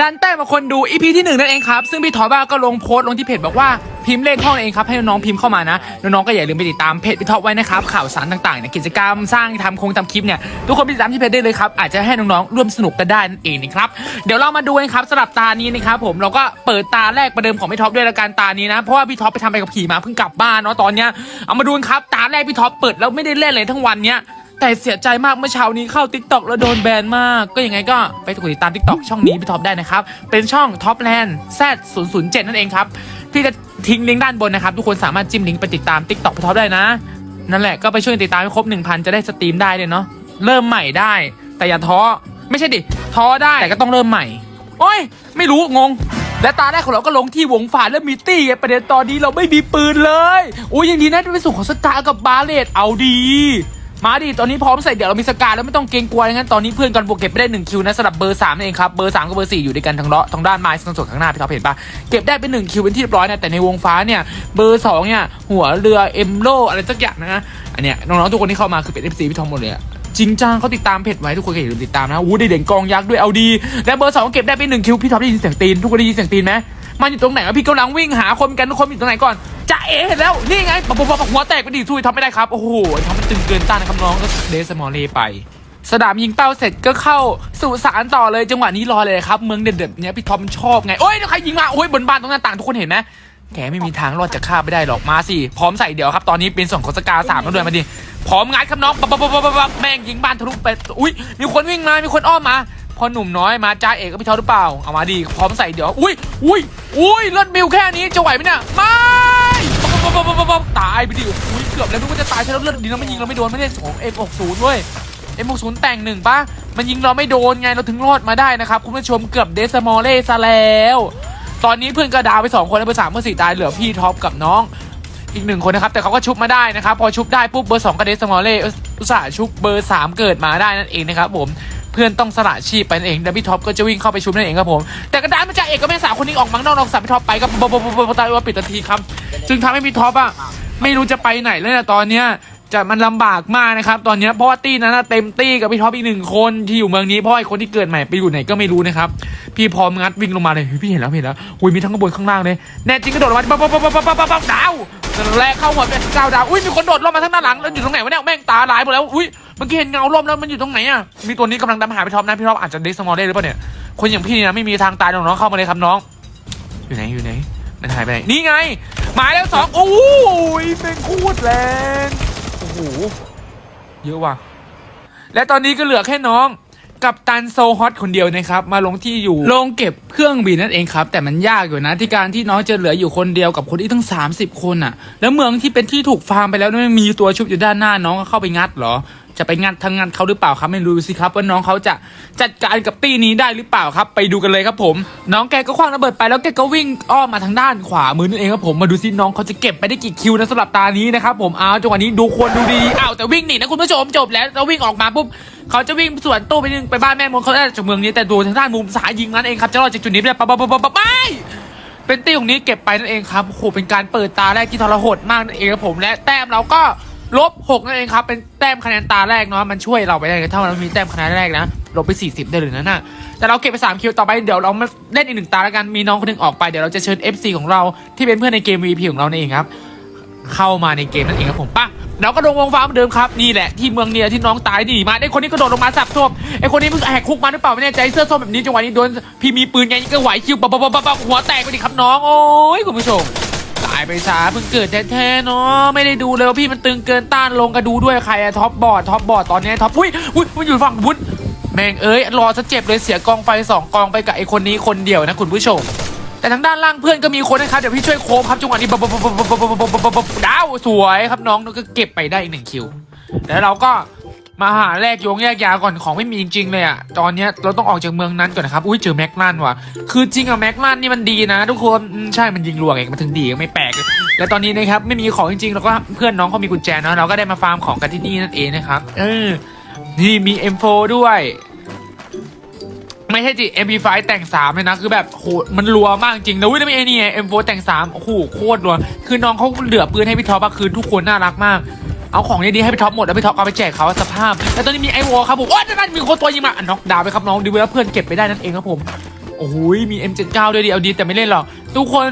ดันแต้มมาคนดูอีพีที่หนึ่งนั่นเองครับ ซึ่งพี่ทอบ้าก็ลงโพสต์ลงที่เพจบอกว่าพิมพ์เลขห้องเองครับ ให้น้องๆพิมพ์เข้ามานะ น้องๆก็อย่าลืมไปติดตามเพจพี่ท็อปไว้นะครับ ข่าวสารต่างๆเนี่ยกิจกรรมสร้างทำโครงทำคลิปเนี่ย ทุกคนไปติดตามที่เพจได้เลยครับ อาจจะให้น้องๆร่วมสนุกกันได้นั่นเองนะครับ เดี๋ยวเรามาดูกันครับสำหรับตานี้นะครับผมเราก็เปิดตาแรกประเดิมของพี่ท็อปด้วยละกันตานี้นะเพราะว่าพี่ท็อปไปทำไปกับผีมาเพิ่งกลับบ้านเนาะตอนเนี้ยเอามาดูกันครับตาแรกพี่ท็อปเปิดแล้วไม่ได้เล่นเลยทั้งวันเนี้ย แต่เสียใจมากเมื่อเช้านี้เข้า Tik t o อกแล้วโดนแบนมาก ก็ยังไงก็ไปกดติดตาม Tik t o อกช่องนี้พี่ท็อปได้นะครับ เป็นช่อง Topland Z 0 0 7นั่นเองครับ พี่จะทิ้งลิงก์ด้านบนนะครับ ทุกคนสามารถจิ้มลิงก์ไปติดตาม Tik t o อกพี่ท็อปได้นะ นั่นแหละก็ไปช่วยติดตามให้ครบ1,000จะได้สตรีมได้เลยเนาะเริ่มใหม่ได้ แต่อย่าท้อไม่ใช่ดิท้อได้แต่ก็ต้องเริ่มใหม่โอ้ยไม่รู้งงและตาแรกของเราก็ลงที่วงฝาและมีตี้ประเด็นตอนนี้เราไม่มีปืนเลย โอ้ยยังดีนะที่ไปสู่ของสตาร์กับบาเลตเอาดี มาดิตอนนี้พร้อมใส่เดี๋ยวเรามีสกาแล้วไม่ต้องเกรงกลัวงั้นตอนนี้เพื่อนกันบวกเก็บไปได้หนึ่งคิวนะสำหรับเบอร์สามนั่นเองครับเบอร์สามกับเบอร์สี่อยู่ด้วยกันทางเลาะทางด้านไม้ทางส่วนข้างหน้าพี่ท็อปเห็นปะเก็บได้เป็นหนึ่งคิวเป็นที่เรียบร้อยนะแต่ในวงฟ้าเนี่ยเบอร์สองเนี่ยหัวเรือเอ็มโลอะไรสักอย่างนะอันเนี้ยน้องๆทุกคนที่เข้ามาคือเป็นเอฟซีพี่ทอมหมดเลยจริงจังเขาติดตามเพจไว้ทุกคนก็อย่าลืมติดตามนะอู้ได้เด่นกองยักษ์ด้วยเอาดีและเบอร์สองเก็บได้เป็นหนึ่งคิวพี่ท็อปได้ยินเสียงตีนทุกคนได้ยินเสียงตีนไหม มันอยู่ตรงไหนวะพี่กำลังวิ่งหาคนกันทุกคนอยู่ตรงไหนก่อนจะเอ๋เห็นแล้วนี่ไงปะปะปะหัวแตกไปดิทุยทำไม่ได้ครับโอ้โหทำมันตึงเกินต้านนะครับน้องก็เดสมอลเล่ไปสนามยิงเป้าเสร็จก็เข้าสู่สารต่อเลยจังหวะนี้รอเลยครับ เมืองเด็ดๆเนี้ยพี่ทอมชอบไงโอ้ยใครยิงมาโอ้ยบนบ้านตรงหน้าต่างทุกคนเห็นไหมแกไม่มีทางรอดจากข้าไม่ได้หรอกมาสิพร้อมใส่เดี๋ยวครับตอนนี้เป็นส่งของสกาสามแล้วด้วยมาดิพร้อมงัดครับน้องปั๊บปั๊บปั๊บปั๊บปั๊บแม่งยิงบ้านทะลุไปอุ้ยมีคนวิ่งมามีคนอ้อมมา พอหนุ่มน้อยมาจ้าเอกกับพี่ทอหรือเปล่า เอามาดีพร้อมใส่เดี๋ยว อุ้ยอุ้ยอุ้ยเลือดบิวแค่นี้จะไหวไหมเนี่ยไม่ปปปปปตายไปดิอุ้ยเกือบแล้วนึกว่าจะตายใช่แล้วเลือดดีนะมันยิงเราไม่โดนไม่ได้ของ M60 เว้ยเอ็มหกศูนย์แต่งหนึ่งปะมันยิงเราไม่โดนไงเราถึงรอดมาได้นะครับคุณผู้ชมเกือบเดซมอลเล่ซะแล้ว ตอนนี้เพื่อนก็ดาวไปสองคนแล้วเบอร์สามเบอร์สี่ตายเหลือพี่ท็อปกับน้องอีกหนึ่งคนนะครับแต่เขาก็ชุบมาได้นะครับพอชุบได้ปุ๊บเบอร์สองก็เดซมอลเล่อุตส่าห์ชุบเบอร์สามเกิดมาได้นั่นเองนะครับผม เพื่อนต้องสละชีพไปนั่นเองแล้วพี่ท็อปก็จะวิ่งเข้าไปชุบนั่นเองครับผม แต่กระดานมาจากเอกก็ไม่สาวคนนี้ออกมังนอกนอกสามพี่ท็อปไปก็บบบบบบตายว่าปิดทันทีครับ จึงทำให้พี่ท็อปอะไม่รู้จะไปไหนเลยนะตอนเนี้ยจะมันลำบากมากนะครับ ตอนนี้เพราะว่าตี้นั้นเต็มตี้กับพี่ท็อปอีกหนึ่งคนที่อยู่เมืองนี้เพราะไอ้คนที่เกิดใหม่ไปอยู่ไหนก็ไม่รู้นะครับ พี่พร้อมงัดวิ่งลงมาเลยเฮ้ยพี่เห็นแล้วเห็นแล้วอุ้ยมีทั้งข้างบนข้างล่างเลยแน่จริงกระโดดลงมาปั๊บปั๊บปั๊บปั๊บปั๊บปั๊บดาวแรกเข้าหัวเป็นเก้าดาวอุ้ยมีคนโดดลงมาทั้งหน้าหลังแล้วอยู่ตรงไหนวะเนี่ยแม่งตาลายหมดแล้วอุ้ยเมื่อกี้เห็นเงาล่มแล้วมันอยู่ตรงไหนอะมีตัวนี้กำลังตามหาพี่ท็อปนะพี่ท็อปอาจจะเดสมอลได้หรือเปล่าเนี่ยคนอย่างพี่นะไม่มีทางตายน้องๆเข้ามาเลยครับน้อง อยู่ไหนอยู่ไหนมันหายไปไหนนี่ไงหมายแล้วสองโอ้ยเป็นโคตรแรงโอ้โหเยอะว่ะและตอนนี้ก็เหลือแค่น้อง กับตันโซฮอตคนเดียวนะครับ มาลงที่อยู่ลงเก็บเครื่องบินนั่นเองครับ แต่มันยากอยู่นะที่การที่น้องจะเหลืออยู่คนเดียวกับคนที่ทั้ง 30 คนอะ แล้วเมืองที่เป็นที่ถูกฟาร์มไปแล้วไม่มีตัวชุบอยู่ด้านหน้าน้องก็เข้าไปงัดเหรอ จะไปงัดทางงัดเขาหรือเปล่าครับ ไม่รู้สิครับว่าน้องเขาจะจัดการกับตี้นี้ได้หรือเปล่าครับ ไปดูกันเลยครับผม น้องแกก็คว้างระเบิดไปแล้วแกก็วิ่งอ้อมมาทางด้านขวามือนั่นเองครับผมมาดูซิน้องเขาจะเก็บไปได้กี่คิวนะสำหรับตานี้นะครับผมอ้าวจังหวะนี้ดูควรดูดีอ้าวแต่วิ่งหนีนะคุณผู้ชมจบแล้วแล้ววิ่งออกมาปุ๊บเขาจะวิ่งสวนตู้ไปนึงไปบ้านแม่มดเขาได้จากเมืองนี้แต่ดูทางด้านมุมซ้ายยิงนั่นเองครับจะรอดจากจุดนี้ไปปะปะปะปะไม่เป็นตี้ของนี้เก็บไปนั่นเองครับโอ้โหเป็นการเปิดตาแรกที่ทรหดมากนั่นเองครับผมและแต้มเราก็ ลบหกนั่นเองครับ เป็นแต้มคะแนนตาแรกเนาะมันช่วยเราไปได้ถ้าเรามีแต้มคะแนนแรกนะลบไป 40 ได้เลยนะน่ะแต่เราเก็บไป 3 คิวต่อไปเดี๋ยวเรามาเล่นอีกหนึ่งตาแล้วกันมีน้องคนหนึงออกไปเดี๋ยวเราจะเชิญ FC ของเราที่เป็นเพื่อนในเกม VP ของเรานั่นเองครับ เข้ามาในเกมนั่นเองครับผมปะเราก็ลงวงฟ้าเหมือนเดิมครับนี่แหละที่เมืองเนียที่น้องตายนี่มาไอ้คนนี้ก็โดดลงมาสับทบไอ้คนนี้เพิ่งแหกคุกมาหรือเปล่าไม่แน่ใจเสื้อส้มแบบนี้จังหวะนี้โดนพี่มีปืนไงก็ไหวคิวปับปับปับปับหัวแตกไปดิครับน้องโอ้ยคุณผู้ชมายไปซาเพิ่งเกิดแท้ๆเนาะไม่ได้ดูเลยว่าพี่มันตึงเกินต้านลงกระดูด้วยใครอะท็อปบอร์ดท็อปบอร์ดตอนนี้ท็อปอุ้ยอุ้ยมันอยู่ฝั่งวุ้นแม่งเอ้ยรอซะเจ็บเลยเสียกองไฟสองกองไปกับไอคนนี้คนเดียวนะคุณผู้ชม แต่ทางด้านล่างเพื่อนก็มีคนนะครับเดี๋ยวพี่ช่วยโค้ครับจังหวะนี้บบบบบบบบบบบบดาวสวยครับน้องก็เก็บไปได้อีกหนึ่งคิวแล้วเราก็ มาหาแลกโยงแยกยาก่อนของไม่มีจริงๆเลยอะตอนเนี้ยเราต้องออกจากเมืองนั้นก่อนนะครับ อุ้ยเจอแม็กลันว่ะ คือจริงอะแม็กลันนี่มันดีนะ ทุกคนอืมใช่มันยิงรัวเองมันถึงดีก็ไม่แปลกเลยและตอนนี้นะครับไม่มีของจริงๆแล้วก็เพื่อนน้องเขามีกุญแจเนาะเราก็ได้มาฟาร์มของกันที่นี่นั่นเองนะครับ เออ นี่มี M4 ด้วย ไม่ใช่จิ MP5 แต่ง3เลยนะ คือแบบโหมันรัวมากจริงนะเว้ยแล้วมีไอ้นี่ไง M4 แต่ง3โอ้โหโคตรรัว คือน้องเขาเหลือปืนให้พี่ท็อปอะคือทุกคนน่ารักมาก เอาของดีๆให้ไปท็อปหมดแล้วไปท็อปเอาไปแจกเขาสภาพ แล้วตอนนี้มีไอวอลครับผมโอ้ยนั่นมีคนตัวยิงมาอะน็อกดาวน์ไปครับน้องดีเวลเพื่อนเก็บไปได้นั่นเองครับผมโอ้ยมี M79 ด้วยดีเอาดีแต่ไม่เล่นหรอกทุกคน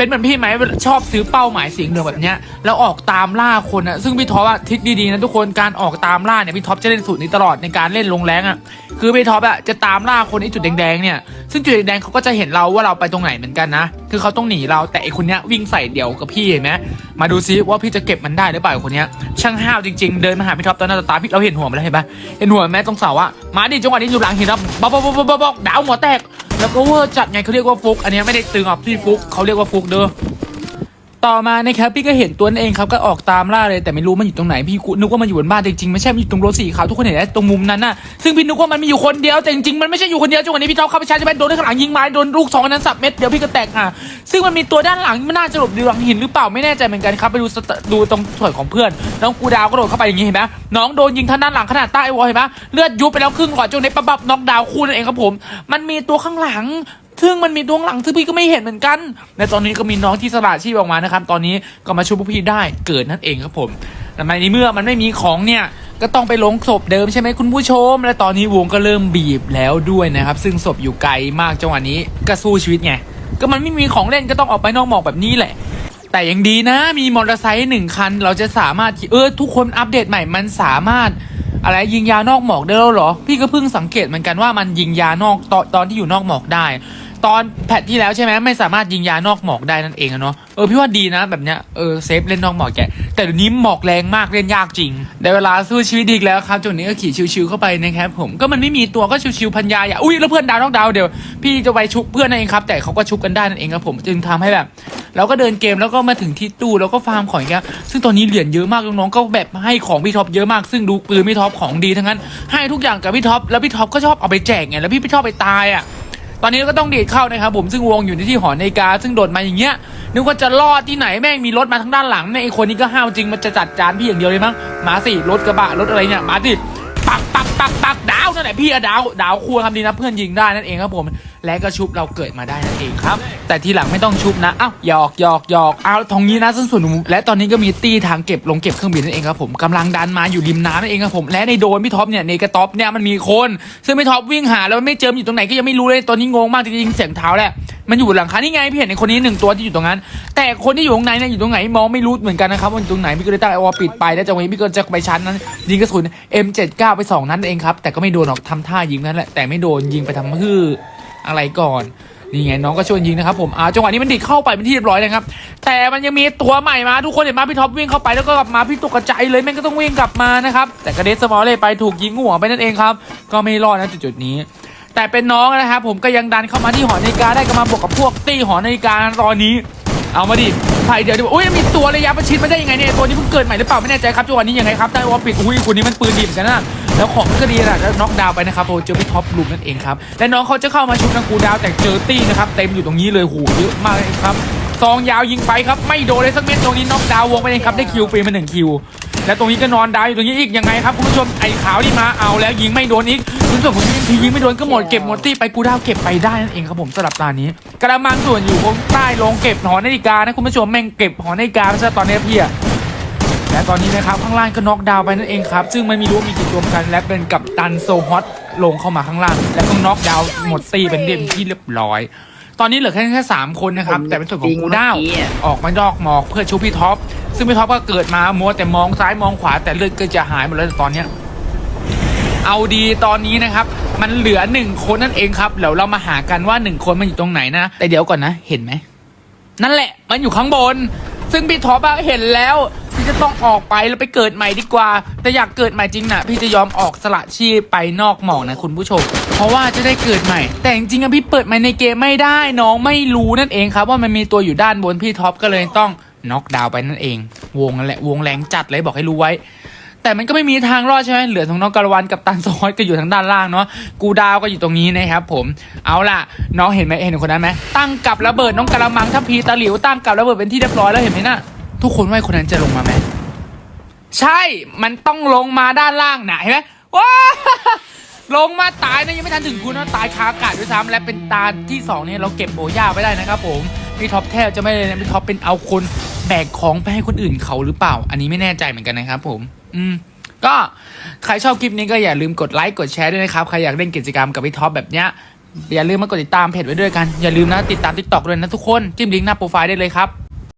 เป็นเหมือนพี่ไหมชอบซื้อเป้าหมายเสียงเหนืองแบบเนี้ยแล้วออกตามล่าคนอะซึ่งพี่ท็อปอะทริกดีๆนะทุกคนการออกตามล่าเนี่ยพี่ท็อปจะเล่นสูตรนี้ตลอดในการเล่นลงแรงอะคือพี่ท็อปอะจะตามล่าคนไอ้จุดแดงๆเนี่ยซึ่งจุดแดงๆเขาก็จะเห็นเราว่าเราไปตรงไหนเหมือนกันนะคือเขาต้องหนีเราแต่ไอคนเนี้ยวิ่งใส่เดี่ยวกับพี่เห็นไหมมาดูซิว่าพี่จะเก็บมันได้หรือเปล่าคนเนี้ยช่างห้าวจริงๆ เดินมาหาพี่ท็อปตอนหน้าตาพี่เราเห็นหัวมันแล้วเห็นปะเห็นหัวแม่ตรงเสาอะมาดิจังหวะนี้อยู่หลังหินครับบ๊อบบ๊อบบ๊อบบ๊อบบ๊อบดาวหัวแตก แล้วก็เวอร์จัดไงเขาเรียกว่าฟุก อันนี้ไม่ได้ตึงอะพี่ฟุกเขาเรียกว่าฟุกเด้อ ต่อมานะครับพี่ก็เห็นตัวนั่นเองครับก็ออกตามล่าเลยแต่ไม่รู้มันอยู่ตรงไหนพี่กูนึกว่ามันอยู่บนบ้านแต่จริงๆไม่ใช่มันอยู่ตรงรถสีขาวทุกคนเห็นไหมตรงมุมนั้นน่ะซึ่งพี่นึกว่ามันมีอยู่คนเดียวแต่จริงๆมันไม่ใช่อยู่คนเดียวจังหวะนี้พี่ท็อปเข้าไปชาร์จใช่ไหมโดนด้วยข้างหลังยิงไม้โดนลูกสองอันนั้นสับเม็ดเดียวพี่ก็แตกอะซึ่งมันมีตัวด้านหลังมันน่าจะหลบอยู่หลังหินหรือเปล่าไม่แน่ใจเหมือนกันครับไปดูดูตรงส่วนของเพื่อน น้องกูดาวก็โดดเข้าไปอย่างงี้เห็นไหมน้องโดนยิงทางด้านหลังขนาดใต้วอลเห็นไหมเลือดยุบไปแล้วครึ่งก่อนจนในปั๊บปั๊บน็อกดาวน์คู่นั่นเองครับผม มันมีตัวข้างหลัง ซึ่งมันมีดวงหลังซึ่งพี่ก็ไม่เห็นเหมือนกัน ในตอนนี้ก็มีน้องที่สละชีพออกมานะครับ ตอนนี้ก็มาช่วยพวกพี่ได้เกิดนั่นเองครับผมแต่ในเมื่อมันไม่มีของเนี่ยก็ต้องไปลงศพเดิมใช่ไหมคุณผู้ชม และตอนนี้วงก็เริ่มบีบแล้วด้วยนะครับ ซึ่งศพอยู่ไกลมากจังหวะนี้ก็สู้ชีวิตไงก็มันไม่มีของเล่นก็ต้องออกไปนอกหมอกแบบนี้แหละ แต่ยังดีนะ มีมอเตอร์ไซค์หนึ่งคัน เราจะสามารถเออทุกคนอัปเดตใหม่มันสามารถ อะไรยิงยานอกหมอกได้แล้วเหรอ พี่ก็เพิ่งสังเกตเหมือนกันว่ามันยิงยานอกตอนตอนที่อยู่นอกหมอกได้ ตอนแพทที่แล้วใช่ไหมไม่สามารถยิงยานอกหมอกได้นั่นเองอะเนาะเออพี่ว่าดีนะแบบเนี้ยเออเซฟเล่นนอกหมอกแกแต่เดี๋ยวนี้หมอกแรงมากเล่นยากจริงได้เวลาสู้ชีวิตอีกแล้วครับจุดนี้ก็ขี่ชิวๆเข้าไปนะครับผมก็มันไม่มีตัวก็ชิวๆพันยาอย่าอุ้ยแล้วเพื่อนดาวนอกดาวเดี๋ยวพี่จะไปชุบเพื่อนนั่นเองครับแต่เขาก็ชุบกันได้นั่นเองครับผมจึงทำให้แบบเราก็เดินเกมแล้วก็มาถึงที่ตู้แล้วก็ฟาร์มของอย่างเงี้ยซึ่งตอนนี้เหรียญเยอะมากน้องๆก็แบบให้ของพี่ท็อปเยอะมากซึ่งดูปืนพี่ท็อปของดีทั้งนั้น ให้ทุกอย่างกับพี่ท็อปแล้วพี่ท็อปก็ชอบเอาไปแจกไงแล้วพี่ไม่ชอบไปตายอะ ตอนนี้ก็ต้องเดีดเข้านะครับผมซึ่งวงอยู่ในที่หอนาฬิกา ซึ่งโดดมาอย่างเงี้ยนึกว่าจะรอดที่ไหนแม่งมีรถมาทางด้านหลังเนี่ยไอคนนี้ก็ห้าวจริงมันจะจัดจานพี่อย่างเดียวเลยมั้งมาสิรถกระบะรถอะไรเนี่ยมาสิปักปักปักปักดาวนั่นแหละพี่อะดาวดาวครัวทำดีนะเพื่อนยิงได้นั่นเองครับผมและก็ชุบเราเกิดมาได้นั่นเองครับ แต่ทีหลังไม่ต้องชุบนะอ้าวหยอกหยอกหยอกเอาทองนี้นะซึ่งส่วนและตอนนี้ก็มีตีทางเก็บลงเก็บเครื่องบินนั่นเองครับผมกำลังดันมาอยู่ริมน้ำนั่นเองครับผมและในโดนพี่ท็อปเนี่ยในกระต๊อบเนี่ยมันมีคน ซึ่งพี่ท็อปวิ่งหาแล้วไม่เจออยู่ตรงไหนก็ยังไม่รู้เลยตอนนี้งงมากจริงๆเสียงเท้าแหละมันอยู่บนหลังคานี่ไงพี่เห็นในคนนี้หนึ่งตัวที่อยู่ตรงนั้น แต่คนที่อยู่ข้างในเนี่ยอยู่ตรงไหนมองไม่รู้เหมือนกันนะครับว่าอยู่ตรงไหนพี่ก็เลยตั้งไอวอปิดไปแล้วจังหวะนี้พี่ก็จะไปชั้นนั้นยิงกระสุน M79 ไปสองนัดเองครับแต่ก็ไม่โดนหรอกทำท่ายิงนั่นแหละแต่ไม่โดนยิงไปทำฮือ อะไรก่อนนี่ไงน้องก็ชวนยิงนะครับผมอ่าจังหวะนี้มันดิดเข้าไปเป็นที่เรียบร้อยนะครับ แต่มันยังมีตัวใหม่มาทุกคนเห็นมาพี่ท็อปวิ่งเข้าไปแล้วก็กลับมาพี่ตกกระจายเลยแม่งก็ต้องวิ่งกลับมานะครับแต่กระเดสมอลเลยไปถูกยิงหัวไปนั่นเองครับ ก็ไม่รอดนะจุดๆนี้ แต่เป็นน้องนะครับผมก็ยังดันเข้ามาที่หอนาฬิกาได้ก็มาบวกกับพวกตีหอนาฬิกาตอนนี้ เอามาดิไผ่เดี๋ยวดี๋ยวอุ้ยมีตัวระยะประชิดมาได้ยังไงเนี่ยตัวนี้เพิ่งเกิดใหม่หรือเปล่าไม่แน่ใจครับจังหวะนี้ยังไงครับได้วอลปิดอุ้ยคนนี้มันปืนดีเหมือนกันนะ แล้วของก็ดีนะแล้วน็อกดาวไปนะครับโอ้เจอพี่ท็อปลุมนั่นเองครับและน้องเขาจะเข้ามาชุบนังกูดาวแต่เจอตี้นะครับเต็มอยู่ตรงนี้เลยโหเยอะมากเลยครับซองยาวยิงไปครับไม่โดนเลยสักเม็ดตรงนี้น็อกดาววงไปเองครับได้คิวฟรีมาหนึ่งคิวและตรงนี้ก็นอนดาวอยู่ตรงนี้อีกยังไงครับคุณผู้ชมไอ้ขาวที่มาเอาแล้วยิงไม่โดนอีกคุณผู้ชมผมยิงทียิงไม่โดนก็หมดเก็บหมดตี้ไปกูดาวเก็บไปได้นั่นเองครับผมสำหรับตานี้กระมังส่วนอยู่ข้างใต้ลงเก็บหอนาฬิกานะคุณผู้ชมแม่งเก็บหอนาฬิกาไม่ใช่ตอนนี้พี่อะ และตอนนี้นะครับข้างล่างก็น็อกดาวน์ไปนั่นเองครับ ซึ่งไม่มีรู้ว่ามีกี่ตัวเหมือนกัน และเป็นกับตันโซฮอตลงเข้ามาข้างล่าง แล้วก็น็อกดาวน์หมดตีเป็นเดมที่เรียบร้อย ตอนนี้เหลือแค่แค่สามคนนะครับ แต่เป็นส่วนของกูดาวออกมาดอกหมอกเพื่อชูพี่ท็อป ซึ่งพี่ท็อปก็เกิดมามัวแต่มองซ้ายมองขวาแต่เลือดก็จะหายหมดแล้วตอนเนี้ยเอาดีตอนนี้นะครับ มันเหลือหนึ่งคนนั่นเองครับเดี๋ยวเรามาหากันว่าหนึ่งคนมันอยู่ตรงไหนนะ แต่เดี๋ยวก่อนนะ เห็นไหมนั่นแหละ มันอยู่ข้างบน ซึ่งพี่ท็อปอะเห็นแล้ว พี่จะต้องออกไปแล้วไปเกิดใหม่ดีกว่า แต่อยากเกิดใหม่จริงนะพี่จะยอมออกสละชีพไปนอกหมอกนะคุณผู้ชม เพราะว่าจะได้เกิดใหม่ แต่จริงๆอะพี่เปิดใหม่ในเกมไม่ได้น้องไม่รู้นั่นเองครับ ว่ามันมีตัวอยู่ด้านบนพี่ท็อปก็เลยต้องน็อกดาวน์ไปนั่นเอง วงนั่นแหละวงแรงจัดเลยบอกให้รู้ไว้ แต่มันก็ไม่มีทางรอดใช่ไหมเหลือทางน้องกระวันกับตันซอยก็อยู่ทางด้านล่างเนาะกูดาวก็อยู่ตรงนี้นะครับผมเอาล่ะ น้องเห็นไหมเห็นคนนั้นไหมตั้งกับระเบิดน้องกระมังทัพพีตะหลิวตั้งกับระเบิดเป็นที่เรียบร้อยแล้วเห็นไหมน่ะ ทุกคนว่าคนนั้นจะลงมาไหมใช่ มันต้องลงมาด้านล่างนะเห็นไหมว้าลงมาตายนะยังไม่ทันถึงคุณนะตายคาอากาศด้วยซ้ำและเป็นตาที่สองเนี่ยเราเก็บโบย่าไว้ได้นะครับผมพี่ท็อปแทบจะไม่เลยนะพี่ท็อปเป็นเอาคนแบกของไปให้คนอื่นเขาหรือเปล่า อันนี้ไม่แน่ใจเหมือนกันนะครับผม อืมก็ใครชอบคลิปนี้ก็อย่าลืมกดไลค์กดแชร์ด้วยนะครับ ใครอยากเล่นกิจกรรมกับพี่ท็อปแบบเนี้ยอย่าลืมมากดติดตามเพจไว้ด้วยกัน อย่าลืมนะติดตามทิกตอกด้วยนะทุกคนจิ้มลิงก์หน้าโปรไฟล์ได้เลยครับ